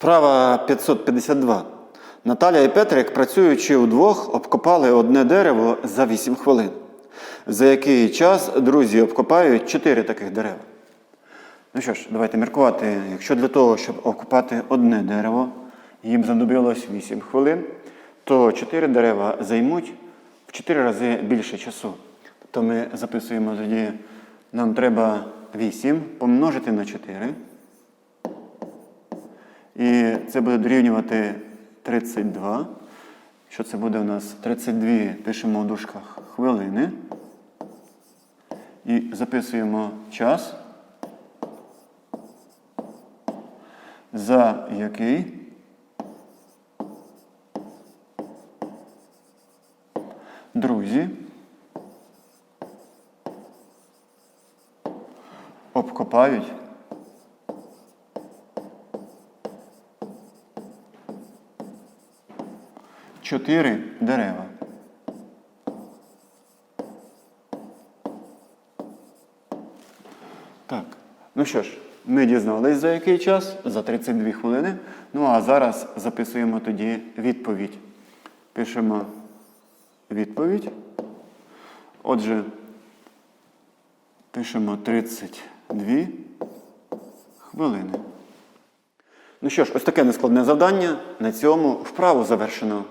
Вправа 552. Наталя і Петрик, працюючи удвох, обкопали одне дерево за 8 хвилин. За який час друзі обкопають 4 таких дерева? Ну що ж, давайте міркувати. Якщо для того, щоб обкопати одне дерево, їм знадобилось 8 хвилин, то 4 дерева займуть в 4 рази більше часу. Тобто ми записуємо тоді, нам треба 8 помножити на 4. І це буде дорівнювати 32. Що це буде у нас? 32 пишемо в дужках хвилини. І записуємо час, за який друзі обкопають чотири дерева. Так, ну що ж, ми дізнались за який час? За 32 хвилини. Ну а зараз записуємо тоді відповідь. Пишемо відповідь. Отже, пишемо 32 хвилини. Ну що ж, ось таке нескладне завдання. На цьому вправу завершено.